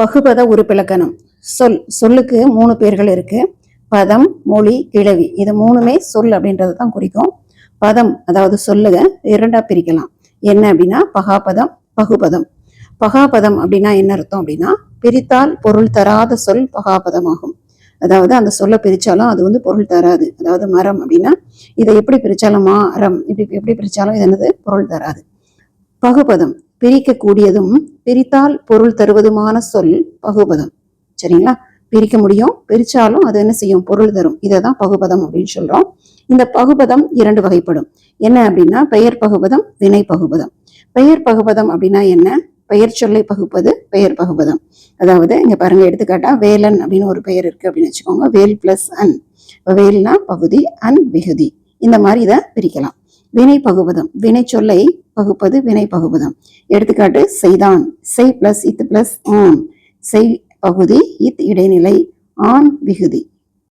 பகுபத உறுப்பிலக்கணம். சொல் சொல்லுக்கு மூணு பேர்கள் இருக்கு. பதம் மொழி கிளவி இது மூணுமே சொல் அப்படின்றது தான் குறிக்கும். பதம் அதாவது சொல்லுக இரண்டா பிரிக்கலாம். என்ன அப்படின்னா பகாபதம் பகுபதம். பகாபதம் அப்படின்னா என்ன அர்த்தம் அப்படின்னா பிரித்தால் பொருள் தராத சொல் பகாபதமாகும். அதாவது அந்த சொல்லை பிரித்தாலும் அது வந்து பொருள் தராது. அதாவது மரம் அப்படின்னா இதை எப்படி பிரித்தாலும் மரம் இப்படி எப்படி பிரித்தாலும் இது என்னது? பொருள் தராது. பகுபதம். பிரிக்கக்கூடியதும் பிரித்தால் பொருள் தருவதுமான சொல் பகுபதம். சரிங்களா? பிரிக்க முடியும் பிரிச்சாலும் அது என்ன செய்யும்? பொருள் தரும். இதை தான் பகுபதம் அப்படின்னு சொல்றோம். இந்த பகுபதம் இரண்டு வகைப்படும். என்ன அப்படின்னா பெயர் பகுபதம் வினை பகுபதம். பெயர் பகுபதம் அப்படின்னா என்ன? பெயர் சொல்லை பகுப்பது பெயர் பகுபதம். அதாவது இங்க பாருங்க எடுத்துக்காட்டா வேலன் அப்படின்னு ஒரு பெயர் இருக்கு அப்படின்னு வச்சுக்கோங்க. வேல் பிளஸ் அன். வேல்னா பகுதி அன் விகுதி. இந்த மாதிரி இதை பிரிக்கலாம். வினை பகுவதம் வினை சொல்லை பகுப்பது வினை பகுவதம் எடுத்துக்காட்டு செய்தான். செய் பிளஸ் இத் பிளஸ் ஆன் செய் பகுதி இத் இடைநிலை ஆன் விகுதி.